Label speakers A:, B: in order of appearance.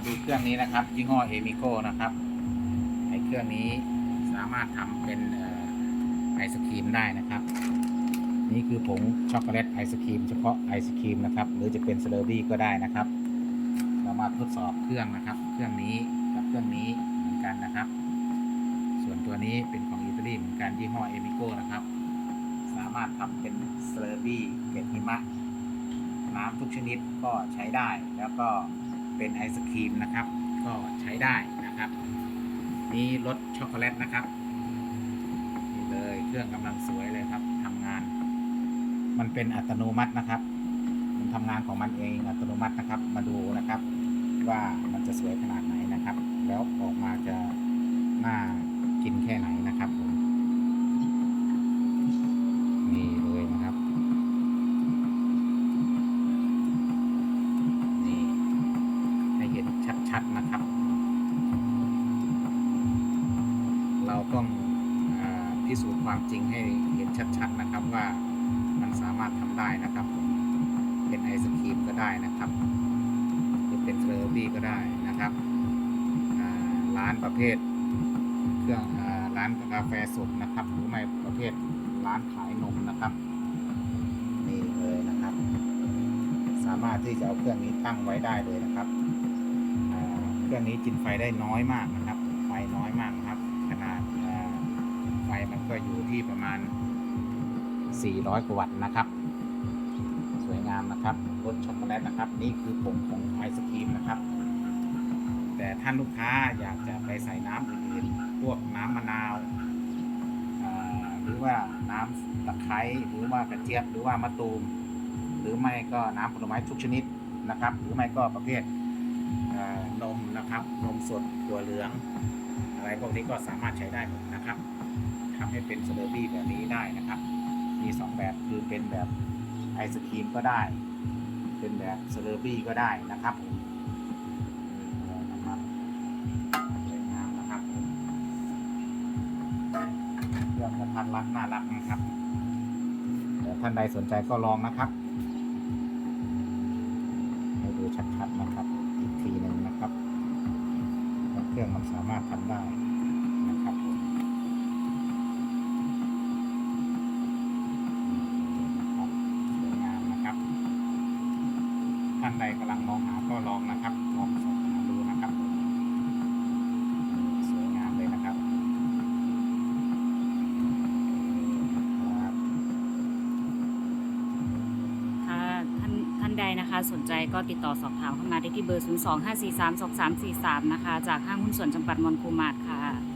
A: มาดูเครื่องนี้นะครับยี่ห้อเอมิโกนะครับไอเครื่องนี้สามารถทำเป็นไอศครีมได้นะครับ นี่คือผงช็อกโกแลตไอศครีมเฉพาะไอศครีมนะครับ หรือจะเป็นสเลอร์บี้ก็ได้นะครับ เรามาทดสอบเครื่องนะครับ เครื่องนี้กับเครื่องนี้เหมือนกันนะครับ ส่วนตัวนี้เป็นของอิตาลีเหมือนกันยี่ห้อเอมิโกนะครับ สามารถทำเป็นสเลอร์บี้เกล็ดหิมะน้ำทุกชนิดก็ใช้ได้แล้วก็ เป็นไอศครีมนะครับ ก็ใช้ได้นะครับ นี่รสช็อกโกแลตนะครับนี่เลยเครื่องกำลังสวยเลยครับทำงาน มันเป็นอัตโนมัตินะครับ มันทำงานของมันเองอัตโนมัตินะครับ มาดูนะครับ ว่ามันจะสวยขนาดไหนนะครับ แล้วออกมาจะน่ากินแค่ไหนนะครับ เราต้องอพิสูจน์ความจริงให้เห็นชัดๆนะครับว่ามันสามารถทำได้นะครับ เป็นไอศครีมก็ได้นะครับหรือเป็นเฟอร์บี้ก็ได้นะครับร้านประเภทเครื่องร้านกาแฟสดนะครับ หรือไม่ประเภทร้านขายนมนะครับนี่เลยนะครับ สามารถที่จะเอาเครื่องนี้ตั้งไว้ได้เลยนะครับเครื่องนี้กินไฟได้น้อยมากนะครับ ไฟน้อยมากนะครับขนาด ฟมันก็อยู่ที่ประมาณ 400 กว่าวัตต์นะครับ สวยงามนะครับรสช็อกโกแลตนะครับ นี่คือผงของไอศครีมนะครับ แต่ท่านลูกค้าอยากจะไปใส่น้ำอื่นๆพวกน้ำมะนาวหรือว่าน้ำตะไคร้หรือว่ากระเจี๊ยบหรือว่ามะตูม หรือไม่ก็น้ำผลไม้ทุกชนิดนะครับ หรือไม่ก็ประเภทนมนะครับ นมสดถั่วเหลือง อะไรพวกนี้ก็สามารถใช้ได้หมดนะครับ ทำให้เป็นสเลอร์บี้แบบนี้ได้นะครับ มีสองแบบคือเป็นแบบไอศครีมก็ได้ เป็นแบบสเลอร์บี้ก็ได้นะครับผมเครับสวยงามนะครับเครื่องกระทัดรัดน่ารักนะครับแต่ท่านใดสนใจก็ลองนะครับให้ดูชัดๆนะครับ อีกทีหนึ่งนะครับ เครื่องมันสามารถทำได้ ใดกำลังมองหาก็ลองนะครับลองสอบถามดูนะครับสวยงามเลยนะครับครับ
B: ถ้าท่านท่านใดนะคะสนใจก็ติดต่อสอบถามเข้ามาได้ที่เบอร์ 0 2 5 4 3 2 3 4 3 นะคะ จากห้างหุ้นส่วนจำกัดมอนคูมาร์ค่ะ